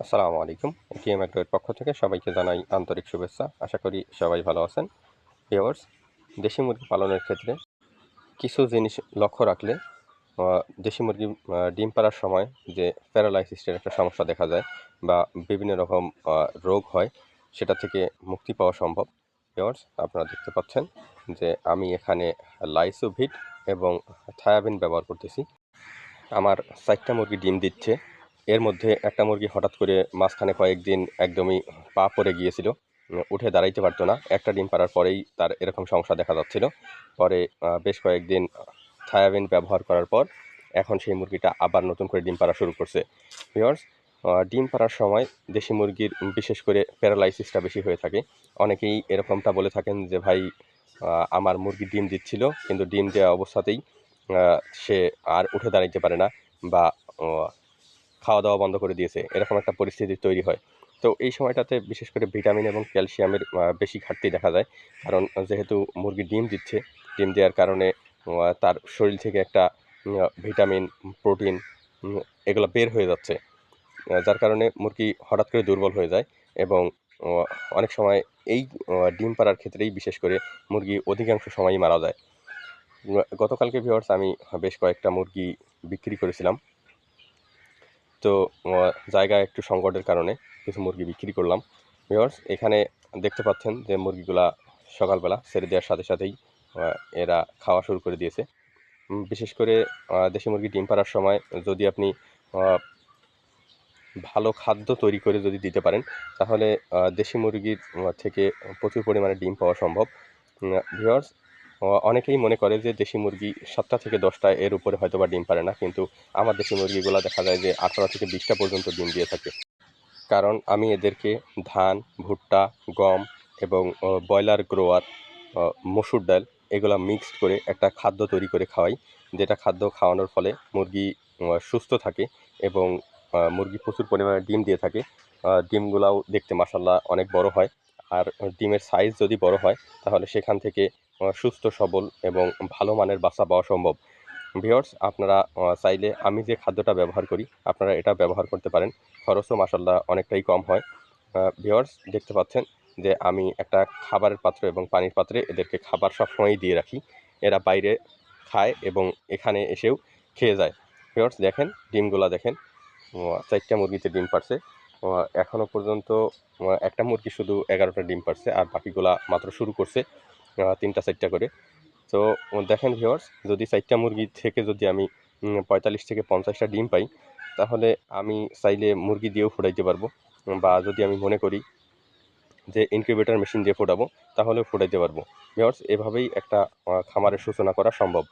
আসসালামু আলাইকুম। টিএম অ্যাগ্রোয়ের পক্ষ থেকে সবাইকে জানাই আন্তরিক শুভেচ্ছা। আশা করি সবাই ভালো আছেন। ভিওয়ার্স দেশি মুরগি পালনের ক্ষেত্রে কিছু জিনিস লক্ষ্য রাখলে দেশি মুরগি ডিম পাড়ার সময় যে প্যারালাইসিসের একটা সমস্যা দেখা যায় বা বিভিন্ন রকম রোগ হয়, সেটা থেকে মুক্তি পাওয়া সম্ভব। ভিওয়ার্স আপনারা দেখতে পাচ্ছেন যে আমি এখানে লাইসোভিট এবং থায়াবিন ব্যবহার করতেছি। আমার চারটা মুরগি ডিম দিচ্ছে। এর মধ্যে একটা মুরগি হঠাৎ করে মাঝখানে কয়েকদিন একদমই পা পড়ে গিয়েছিল উঠে দাঁড়াইতে পারতো না। একটা ডিম পাড়ার পরেই তার এরকম সমস্যা দেখা যাচ্ছিল। পরে বেশ কয়েকদিন থায়াবিন ব্যবহার করার পর এখন সেই মুরগিটা আবার নতুন করে ডিম পাড়া শুরু করছে। ভিওর্স ডিম পাড়ার সময় দেশি মুরগির বিশেষ করে প্যারালাইসিসটা বেশি হয়ে থাকে। অনেকেই এরকমটা বলে থাকেন যে, ভাই আমার মুরগি ডিম দিচ্ছিল, কিন্তু ডিম দেওয়া অবস্থাতেই সে আর উঠে দাঁড়াইতে পারে না বা খাওয়া দাওয়া বন্ধ করে দিয়েছে। এরকম একটা পরিস্থিতি তৈরি হয়। তো এই সময়টাতে বিশেষ করে ভিটামিন এবং ক্যালসিয়ামের বেশি ঘাটতি দেখা যায়। কারণ যেহেতু মুরগি ডিম দিচ্ছে, ডিম দেওয়ার কারণে তার শরীর থেকে একটা ভিটামিন, প্রোটিন এগুলো বের হয়ে যাচ্ছে। যার কারণে মুরগি হঠাৎ করে দুর্বল হয়ে যায় এবং অনেক সময় এই ডিম পাড়ার ক্ষেত্রেই বিশেষ করে মুরগি অধিকাংশ সময়ই মারা যায়। গতকালকে ভিওয়ার্স আমি বেশ কয়েকটা মুরগি বিক্রি করেছিলাম। তো জায়গা একটু সংকটের কারণে কিছু মুরগি বিক্রি করলাম। ভিওয়ার্স এখানে দেখতে পাচ্ছেন যে মুরগিগুলা সকালবেলা ছেড়ে দেওয়ার সাথে সাথেই এরা খাওয়া শুরু করে দিয়েছে। বিশেষ করে দেশি মুরগি ডিম পাড়ার সময় যদি আপনি ভালো খাদ্য তৈরি করে যদি দিতে পারেন, তাহলে দেশি মুরগির থেকে প্রচুর পরিমাণে ডিম পাওয়া সম্ভব। ভিওয়ার্স অনেকেই মনে করে যে দেশি মুরগি সাতটা থেকে দশটা এর উপরে হয়তো বা ডিম পারে না, কিন্তু আমার দেশি মুরগিগুলো দেখা যায় যে আঠারো থেকে বিশটা পর্যন্ত ডিম দিয়ে থাকে। কারণ আমি এদেরকে ধান, ভুট্টা, গম এবং ব্রয়লার গ্রোয়ার মসুর ডাল এগুলো মিক্সড করে একটা খাদ্য তৈরি করে খাওয়াই, যেটা খাদ্য খাওয়ানোর ফলে মুরগি সুস্থ থাকে এবং মুরগি প্রচুর পরিমাণে ডিম দিয়ে থাকে। ডিমগুলাও দেখতে মাসাল্লাহ অনেক বড় হয়। আর ডিমের সাইজ যদি বড় হয়, তাহলে সেখান থেকে সুস্থ সবল এবং ভালো মানের বাচ্চা পাওয়া সম্ভব। ভিওর্স আপনারা চাইলে আমি যে খাদ্যটা ব্যবহার করি আপনারা এটা ব্যবহার করতে পারেন। খরচও মাসাল্লাহ অনেকটাই কম হয়। ভিওর্স দেখতে পাচ্ছেন যে আমি একটা খাবারের পাত্র এবং পানির পাত্রে এদেরকে খাবার সবসময়ই দিয়ে রাখি। এরা বাইরে খায় এবং এখানে এসেও খেয়ে যায়। ভিওর্স দেখেন ডিমগুলা দেখেন। চারটা মুরগিতে ডিম পারছে। আহ, এখনও পর্যন্ত একটা মুরগি শুধু এগারোটা ডিম পারছে আর বাকিগুলা মাত্র শুরু করছে। তিনটা চারটা করে। তো, দেখেন ভিওর্স যদি চারটা মুরগি থেকে যদি আমি পঁয়তাল্লিশ থেকে পঞ্চাশটা ডিম পাই, তাহলে আমি চাইলে মুরগি দিয়েও ফোটাইতে পারব। বা যদি আমি মনে করি যে ইনকিউবেটর মেশিন দিয়ে ফোটাবো, তাহলেও ফোটাইতে পারব। ভিওর্স এভাবেই একটা খামারের সূচনা করা সম্ভব।